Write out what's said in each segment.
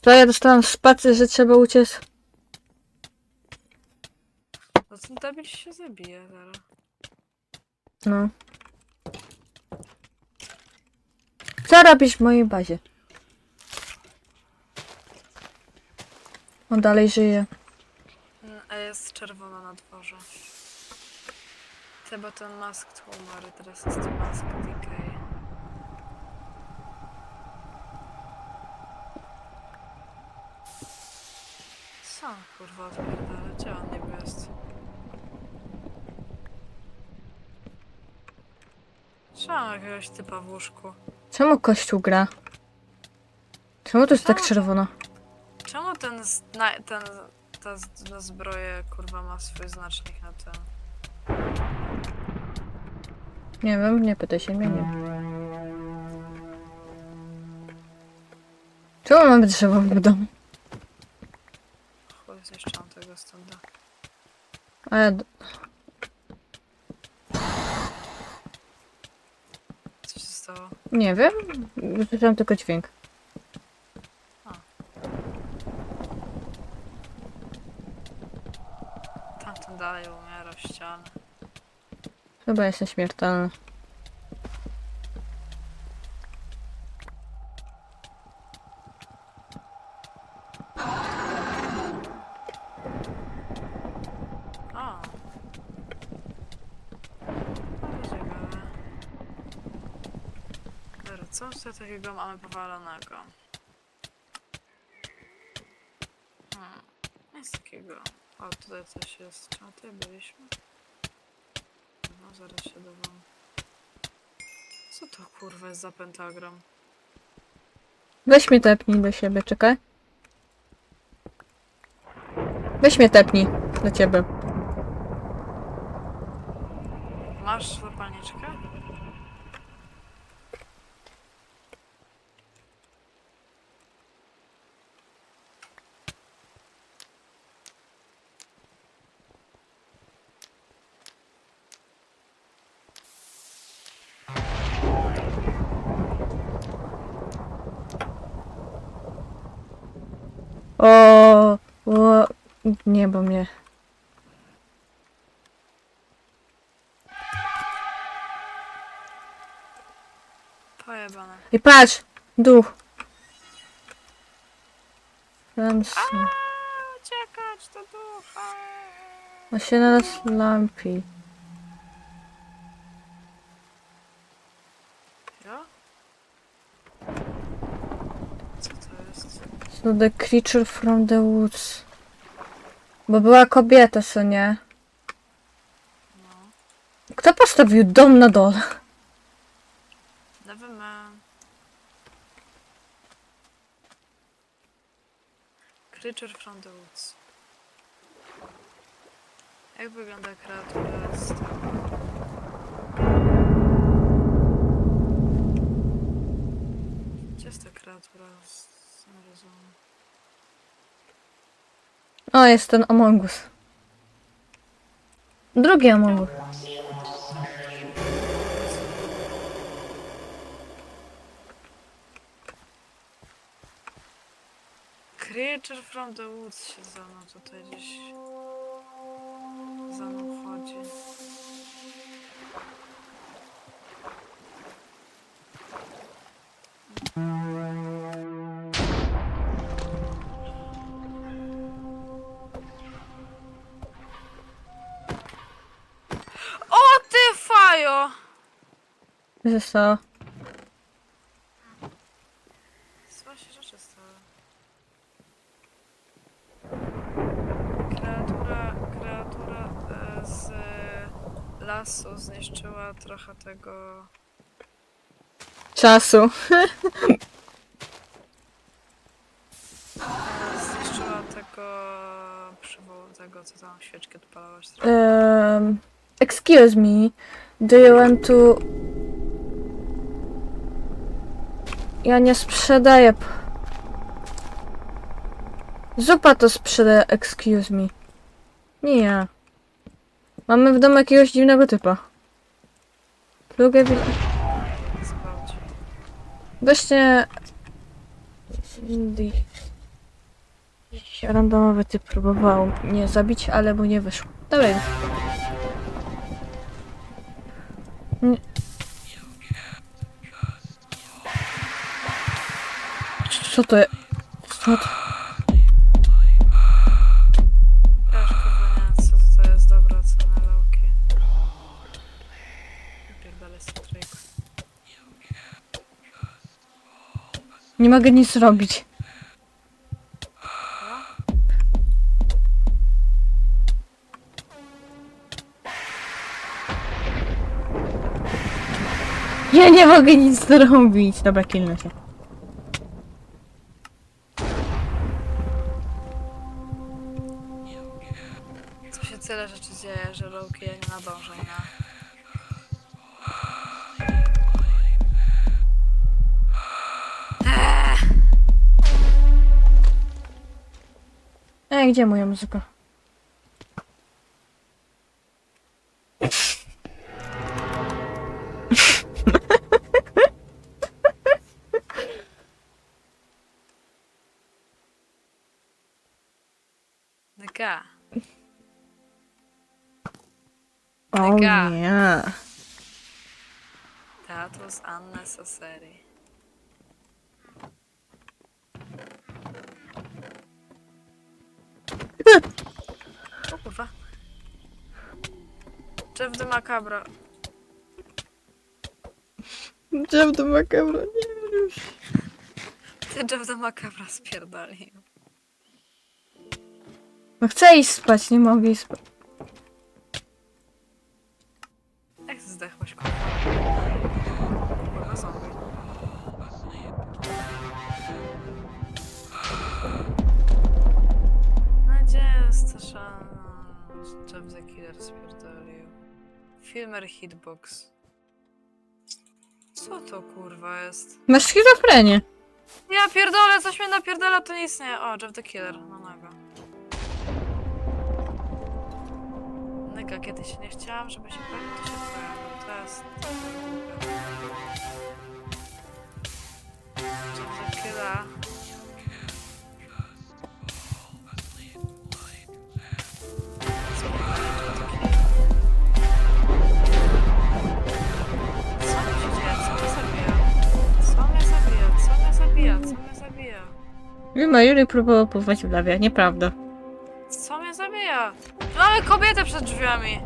To ja dostałam spacy, że trzeba uciec. No ten debil się zabije zaraz. No. Co robisz w mojej bazie? On dalej żyje. Mm, A jest czerwona na dworze. Chyba ten mask umarł, teraz jest mask DK. Co on, kurwa odpierdala? Gdzie on niby jest? Trzymam jakiegoś typa w łóżku. Czemu kościół gra? Czemu to jest tak Czemu? czerwono? Czemu ten, zna, ten ta z- na zbroję kurwa ma swój znacznik na tym? Nie wiem, nie pytaj się mnie, nie. Czemu mamy drzewo w domu? Chuj, zniszczam tego stąd. A ja... d- Co się stało? Nie wiem. Słyszałam tylko dźwięk. Tamten dalej umiera w ścianę. Chyba jestem śmiertelny. O! To ciekawe. Dobra, co tutaj takiego mamy powalonego? Hmm, nic takiego. O, tutaj coś jest. Czemu tutaj byliśmy? No, zaraz się dowiem. Co to kurwa jest za pentagram? Weź mnie tepnij do siebie, czekaj. Weź mnie tepnij do ciebie. Masz zapalniczkę? O, o, nie, bo mnie. Pojebane. I patrz! Duch. Tam są. A, uciekać do ducha! On się na nas lampi. Ja? Co to jest? So the creature from the woods. Bo była kobieta, co nie? Kto postawił dom na dole? Never man. Creature from the woods. Jak wygląda kreatura z tego? Gdzie jest ta kreatura z znalezona? O, jest ten Among Us. Drugi Among Us. Creature from the woods się za mną tutaj gdzieś za mną chodzi. O fajo! Co się stało? Co się rzeczy stały? Kreatura, kreatura e, z lasu zniszczyła trochę tego... Czasu. e, Zniszczyła tego przywołu, tego co tam świeczki odpalałaś. trochę. Um, excuse me. Do you want to... Ja nie sprzedaję... Zupa to sprzedaje, excuse me. Nie ja. Mamy w domu jakiegoś dziwnego typa. Plugę... Zgwałci. Weźcie... Jakiś randomowy typ próbował mnie zabić, ale mu nie wyszło. Dobra. Nie. Co to jest? Co to? Kurwa nie wiem, co to jest dobra cena Loki. Pierdolę stryjku. Nie mogę nic robić. nie mogę nic zrobić. Dobra, kilnę się. Tu się tyle rzeczy dzieje, że Loki ja nie nadążę, nie? Ej, gdzie moja muzyka? Nega. O Mega. nie. That was unnecessary. O kurwa. Jeff the Macabro. Gdzie to makabro? Nie już. Ty Jeff Macabro spierdolił. No chcę iść spać, nie mogę iść spać. Jak ty zdechłeś, kurwa? Kurwa zombie. No gdzie jest ta szans? Jeff the Killer spierdolił. Filmer Hitbox. Co to kurwa jest? Masz schizofrenię. Ja pierdolę, coś mnie napierdala, to nic nie. O, Jeff the Killer, no nago. Nyga, kiedyś nie chciałam, żeby się pojawił, to się pojawił. To jest... Jeff the Killer. Co mi się dzieje? Co mnie zabija? Co mnie zabija? Co mnie zabija? Co mnie zabija? Lima Juri próbował pływać w lawie. Nieprawda. Co mnie zabija? Mamy kobietę przed drzwiami.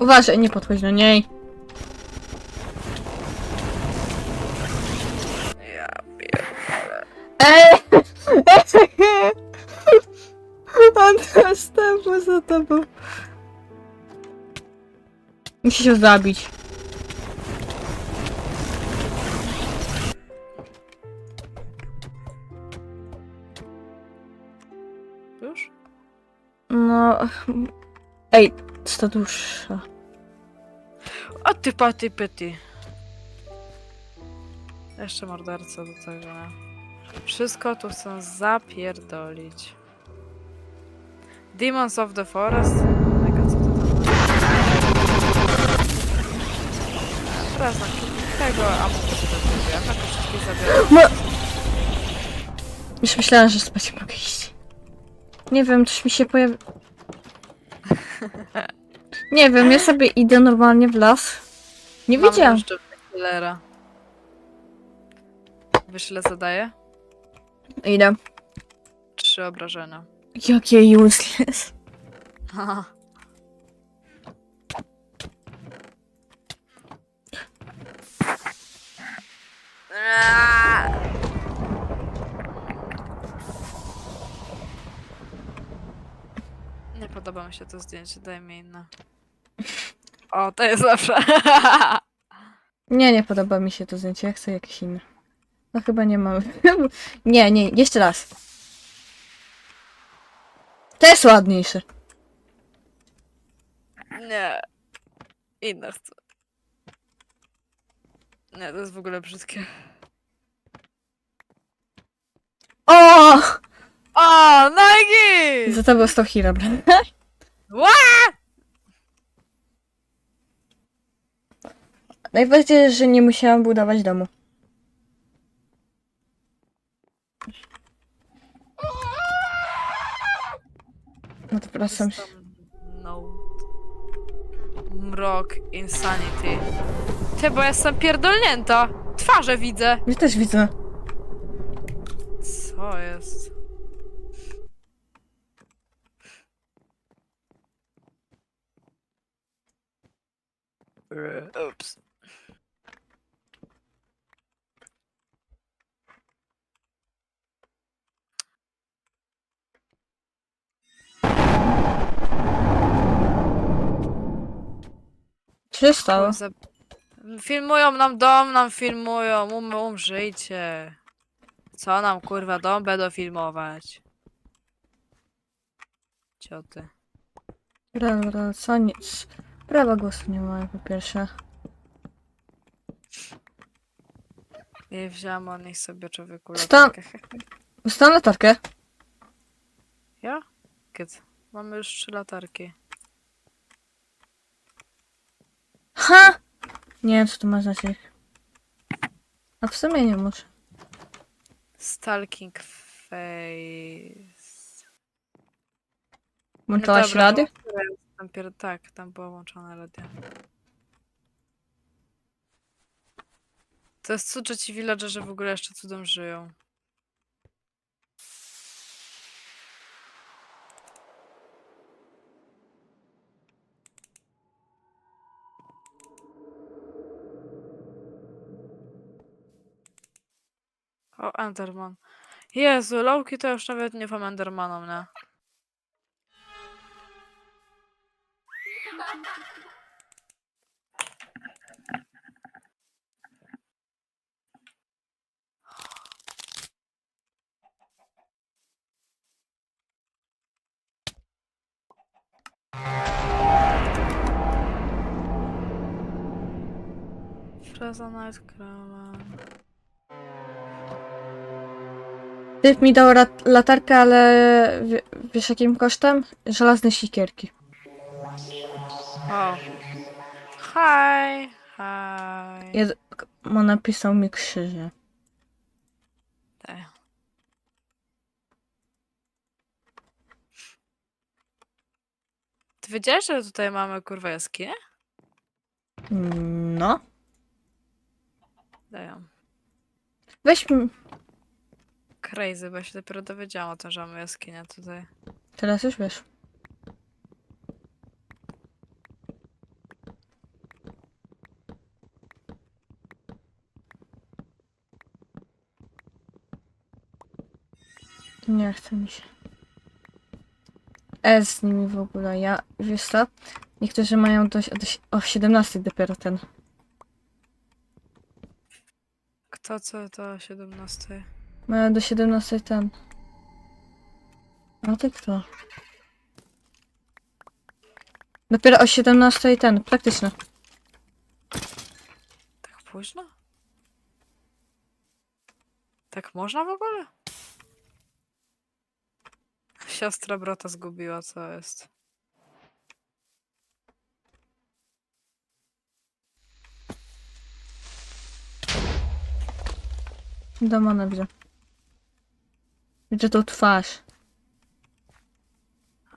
Uważaj, nie podchodź do niej. Ja. Ej! On teraz za tobą. Musi się zabić. Ej, co dusza. O ty paty pyty. Jeszcze morderca do tego? Wszystko tu chcę zapierdolić. Demons of the Forest? Mega, co to tam Teraz na tego, a może się tak wszystkich zabieram. No. Już myślałam, że spać mogę iść. Nie wiem, coś mi się pojawi... Nie wiem, ja sobie idę normalnie w las. Nie Mam widziałam. jeszcze killera. Wiesz ile zadaje? Idę. Trzy obrażenia. Jakie useless. Haha. Nie podoba mi się to zdjęcie, daj mi inne. O, to jest lepsze. Nie, nie podoba mi się to zdjęcie, ja chcę jakieś inne. No chyba nie mamy. nie, nie, jeszcze raz. To jest ładniejsze. Nie. Inne chcę. Nie, to jest w ogóle brzydkie. O! O, Nike! Za to był 100 hero, prawda? Najważniejsze, że nie musiałam budować domu. No to. System No. Mrok, insanity. Ty, bo jestem pierdolnięta. Twarze widzę. Ja też widzę. Co jest? Ups. Co się stało? Filmują nam dom, nam filmują, um, umrzyjcie. Co nam kurwa dom będą filmować? Cioty. Dobra, co nic. Prawa głosu nie mają po pierwsze. Nie wziąłam od nich sobie człowieku Stan- latarkę. Dostałam latarkę. Ja? Kiet. Mamy już trzy latarki. Ha! Nie wiem, co to ma znaczyć. A w sumie nie muszę. Stalking face. Włączałaś dobra, rady? włączyłem. Tam pier... Tak, tam było włączone radio. To jest cud, że ci villagerzy w ogóle jeszcze cudem żyją. O, Enderman. Jezu, Loki to już nawet nie wam Endermanom, nie? Freza Nightcrawler. Typ mi dał latarkę, ale wie- wiesz jakim kosztem? Żelazne sikierki. O. Hi, hi. Jed- on napisał mi krzyże. Tak. Ty wiedziałeś, że tutaj mamy kurwa jaskinię? No. Daję. Weź mi... Crazy, bo ja się dopiero dowiedziałam o tym, że mamy jaskinię tutaj. Teraz już wiesz. Nie chce mi się. S z nimi w ogóle. Ja, wiesz co? Niektórzy mają dość, dość o 17 dopiero ten. Kto co to 17? Mają do 17 ten. A ty kto? Dopiero o 17 ten, praktyczny. Tak późno? Tak można w ogóle? Siostra brata zgubiła, co jest. Demona widzę. Widzę tą twarz.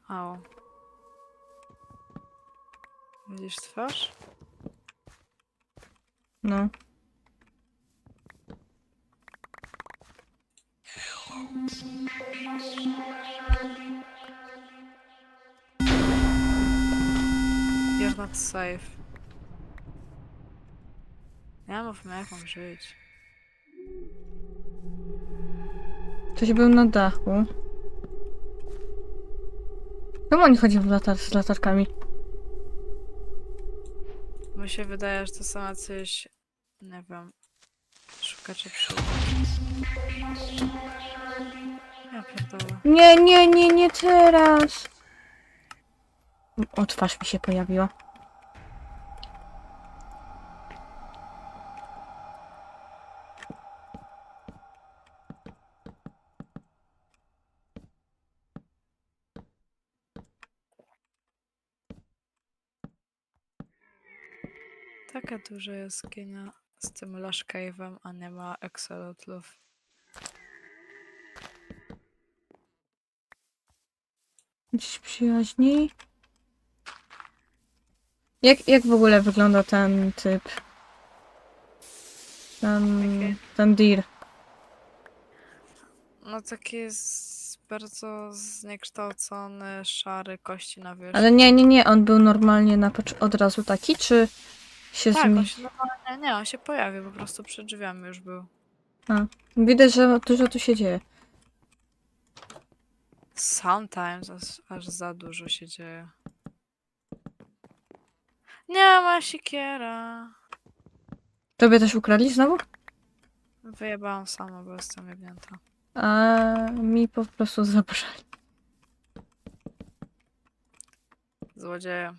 Au. Widzisz twarz? No. You're not safe. Ja mów jak mam żyć. Ktoś był na dachu. Czemu oni chodzą w latar z latarkami? Mi się wydaje, że to są jacyś, nie wiem, szukacze przygód. Ja pierdolę. Nie, nie, nie, nie teraz. O, twarz mi się pojawiła. Duża jaskinia z tym Lush Cave'em, a nie ma Exolotlów. Gdzieś przyjaźni. Jak, jak w ogóle wygląda ten typ? Ten, ten deer. No taki jest bardzo zniekształcony, szary, kości na wierzchu. Ale nie, nie, nie, on był normalnie na pocz- od razu taki, czy się Tak, on się normalnie, nie, on się pojawił, po prostu przed drzwiami już był. Widać, że dużo tu się dzieje. Sometimes aż, aż za dużo się dzieje. Nie ma siekiera. Tobie też ukradli znowu? Wyjebałam sama, bo jestem jebnięta. A mi po prostu zabrali. Złodzieje.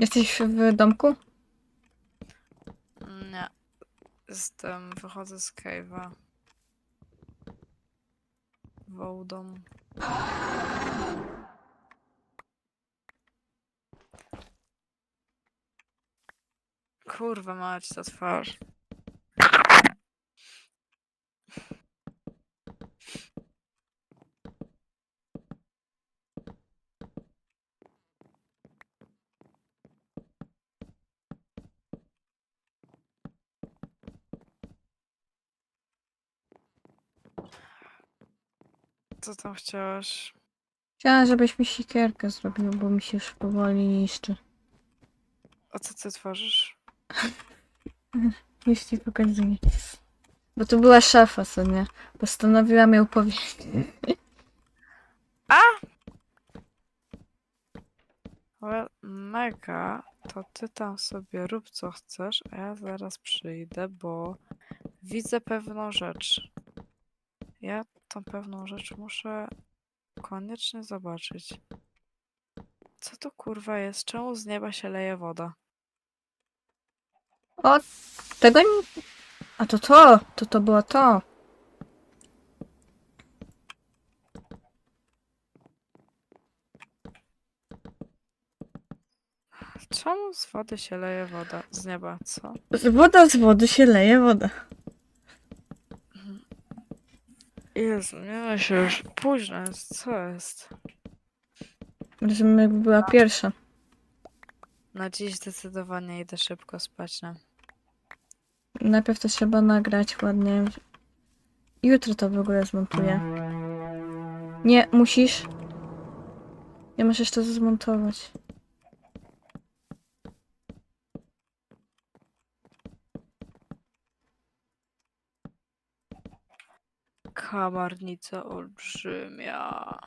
Jesteś w domku? Nie. Jestem, wychodzę z cave'a. Wołdą. Kurwa mać, ta twarz. Co tam chciałaś? Chciałam, żebyś mi sikierkę zrobił, bo mi się już powoli niszczy. A co ty tworzysz? Ci pokazuję. Bo to była szafa, co nie? Postanowiłam ją powiedzieć. Well, mega, to ty tam sobie rób co chcesz, a ja zaraz przyjdę, bo widzę pewną rzecz. Ja tą pewną rzecz muszę koniecznie zobaczyć. Co to kurwa jest? Czemu z nieba się leje woda? O, tego nie... A to to! To to było to! Czemu z wody się leje woda? Z nieba, co? Z woda z wody się leje woda. Jezu, nie da się już. Późno jest, co jest? Żebym jakby była pierwsza. Na dziś zdecydowanie idę szybko spać, no. Najpierw to trzeba nagrać ładnie. Jutro to w ogóle zmontuję. Nie, musisz. Nie masz jeszcze to zmontować. Kamarnica olbrzymia.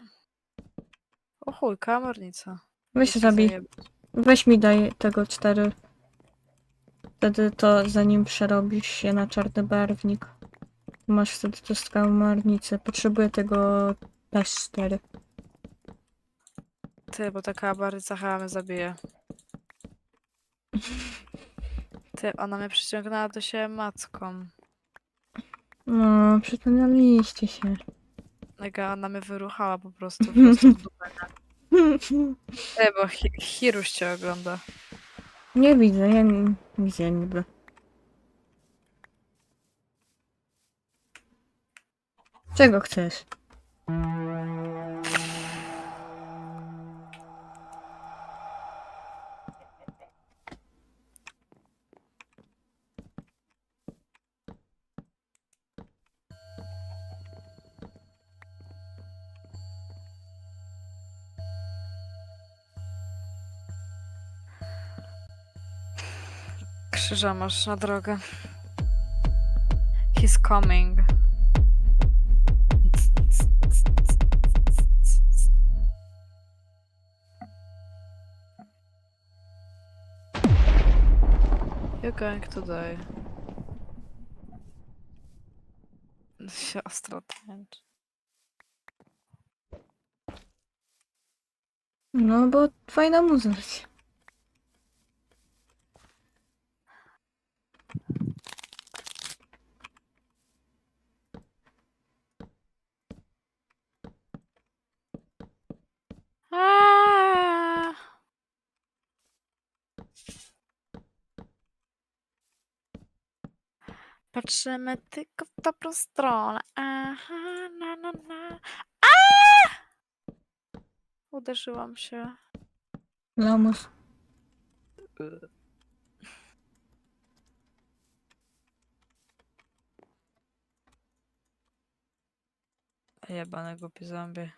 O chuj, kamarnica. Weź się zabij. Weź mi daj tego cztery. Wtedy to zanim przerobisz się na czarny barwnik. Masz wtedy to skamarnicę. Potrzebuję tego też cztery. Ty, bo ta kamarnica chyba mnie zabije. Ty, ona mnie przyciągnęła do siebie macką. No, przekonaliście się. Mega, ona mnie wyruchała po prostu. Po prostu w dupę. Ty, bo Hi Hiruś cię ogląda. Nie widzę, ja nie widzę niby. Czego chcesz? Krzyża masz na drogę. He's coming. You're going to die. Siostra tańczy. No, bo fajna muzyka. Patrzymy tylko w dobrą stronę. Aha, na, na, na. A! Uderzyłam się. Lamus. Jebane głupie zombie.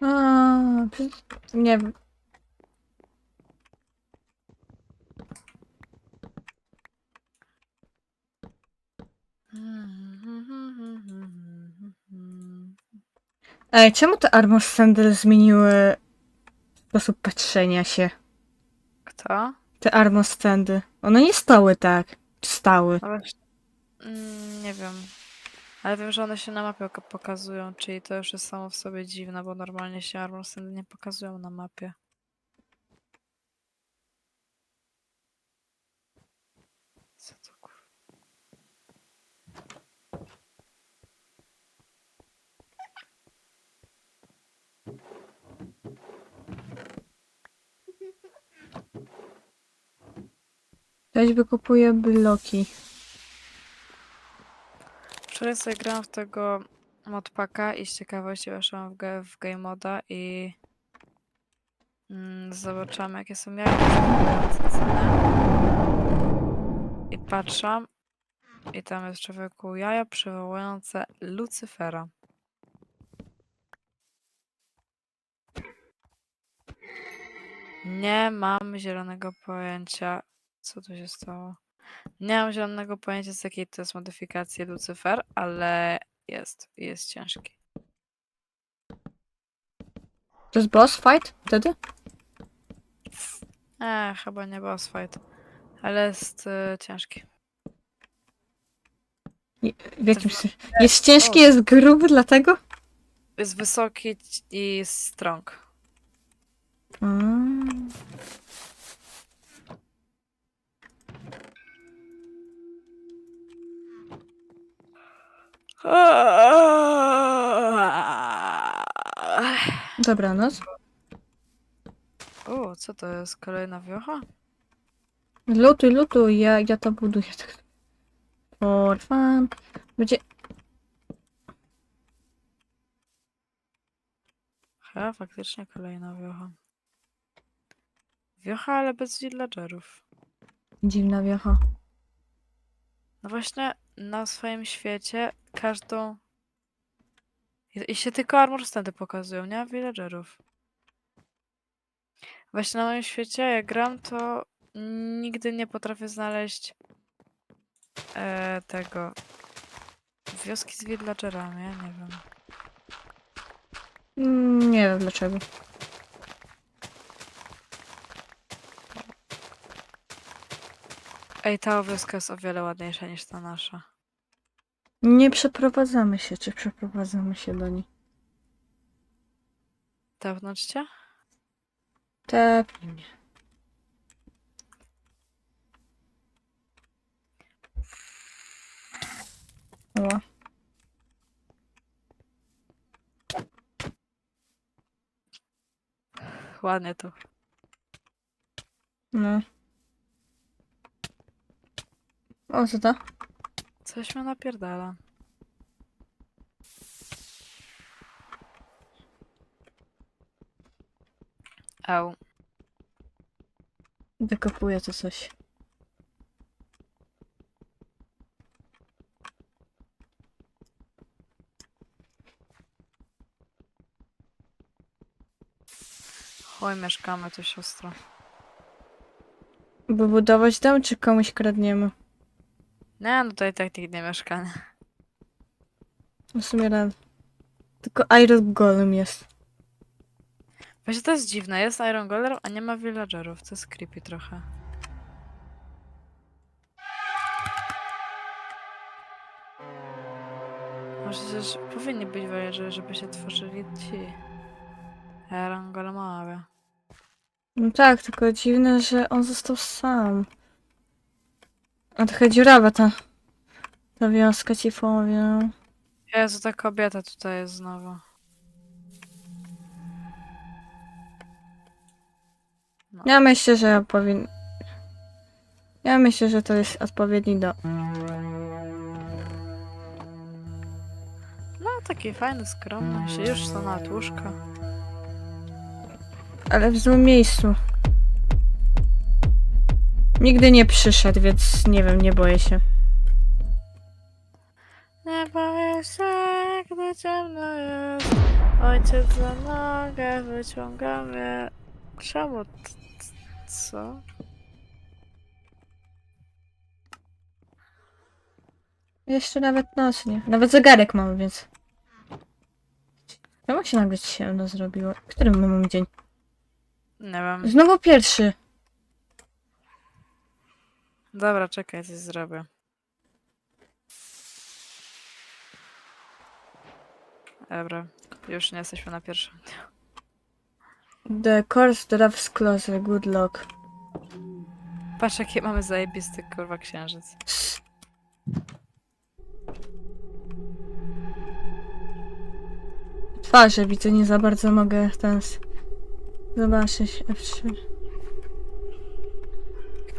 A, przecież- nie wiem. Ej, czemu te armor standy zmieniły sposób patrzenia się? Kto? Te armor standy. One nie stały tak. Czy Stały. Właśnie. Mm, nie wiem. Ale wiem, że one się na mapie oka- pokazują, czyli to już jest samo w sobie dziwne, bo normalnie się armor standy nie pokazują na mapie. Co to. Ktoś bloki. Wczoraj sobie grałam w tego modpaka i z ciekawości weszłam w, ge- w game moda i mm, zobaczyłam jakie są przypominające ceny. I patrzam i tam jest człowieku jaja przywołujące Lucyfera. Nie mam zielonego pojęcia, co tu się stało. Nie mam zielonego pojęcia, z jakiej to jest modyfikacji Lucyfer, ale jest. Jest ciężki. To jest boss fight wtedy? E, chyba nie boss fight, ale jest y, ciężki. I- W jakim To sensie? Jest ciężki, jest gruby, dlatego? Jest wysoki i strong. Mm. Dobranoc. O, co to jest? Kolejna wiocha? Lutuj, lutuj, ja, ja to buduję. For fun. Będzie... Chyba faktycznie kolejna wiocha. Wiocha, ale bez villagerów. Dziwna wiecha. No właśnie, na swoim świecie każdą... I się tylko armor standy pokazują, nie villagerów. Właśnie na moim świecie, jak gram, to nigdy nie potrafię znaleźć e, tego... Wioski z villagerami, ja nie wiem. Mm, Nie wiem dlaczego. Ej, ta wioska jest o wiele ładniejsza niż ta nasza. Nie przeprowadzamy się, czy przeprowadzamy się do niej? Tepnąć cię? Mnie. O, Ładnie tu. no. O, co to? Coś mnie napierdala. Au. Wykopuję to coś. Chuj, mieszkamy tu, siostro. By budować dom, czy komuś kradniemy? Nie, no tutaj tak nikt nie mieszka. nie? W sumie rad. Tylko Iron Golem jest. Właśnie to jest dziwne, jest Iron Golem, a nie ma villagerów. To jest creepy trochę. Może przecież powinni być villagerzy, żeby się tworzyli ci. Iron Golemowie. No tak, tylko dziwne, że on został sam. A trochę dziurawa ta, ta wioska ci powiem. Jezu, ta kobieta tutaj jest znowu. Ja myślę, że powin... Ja myślę, że to jest odpowiedni do... No, taki fajny, skromny. Siedzisz co na łóżka. Ale w złym miejscu. Nigdy nie przyszedł, więc nie wiem, nie boję się. Nie boję się, gdy ciemno jest. Ojciec za nogę wyciąga mnie. Czemu? Co? Jeszcze nawet nos nie. Nawet zegarek mamy, więc... Czemu się nagle ciemno zrobiło? Który my mamy dzień? Nie wiem. Znowu pierwszy. Dobra, czekaj, coś zrobię. Dobra, już nie jesteśmy na pierwszym. The course drafts closer, good luck. Patrz, jaki mamy zajebisty kurwa księżyc. Twarze widzę, nie za bardzo mogę s- Zobaczyć. F3.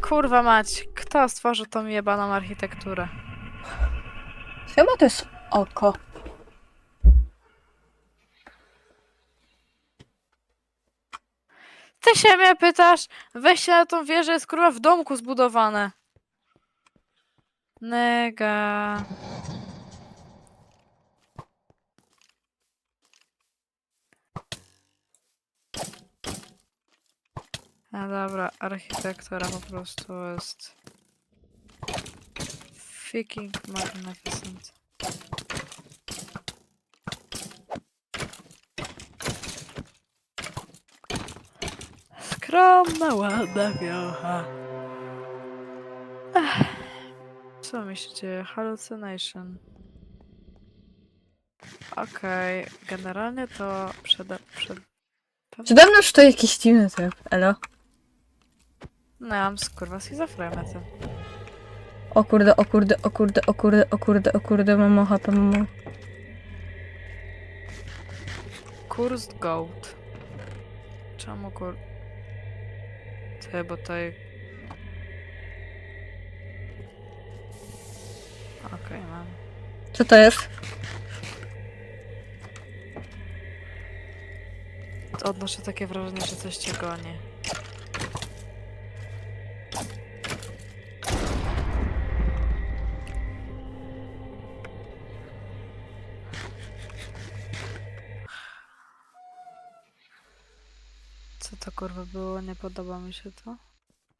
Kurwa mać, kto stworzył tą jebaną architekturę? Chyba to jest oko. Ty się mnie pytasz? Wejście na tą wieżę jest kurwa w domku zbudowane. Nega. No dobra, architektura po prostu jest fucking magnificent. Skromna, ładna wiocha. Co mi się dzieje? Hallucination. Okej, generalnie to przed... przed... Przede mną stoi jakiś dziwny typ. Elo. No ja mam skurwa schizofrenię. O kurde, o kurde, o kurde, o kurde, o kurde, o kurde, mam HP, mam... Cursed Goat. Czemu kur... Ty, bo tutaj... Okej, mam. Co to jest? Odnoszę takie wrażenie, że coś cię goni. Kurwa było? Nie podoba mi się to.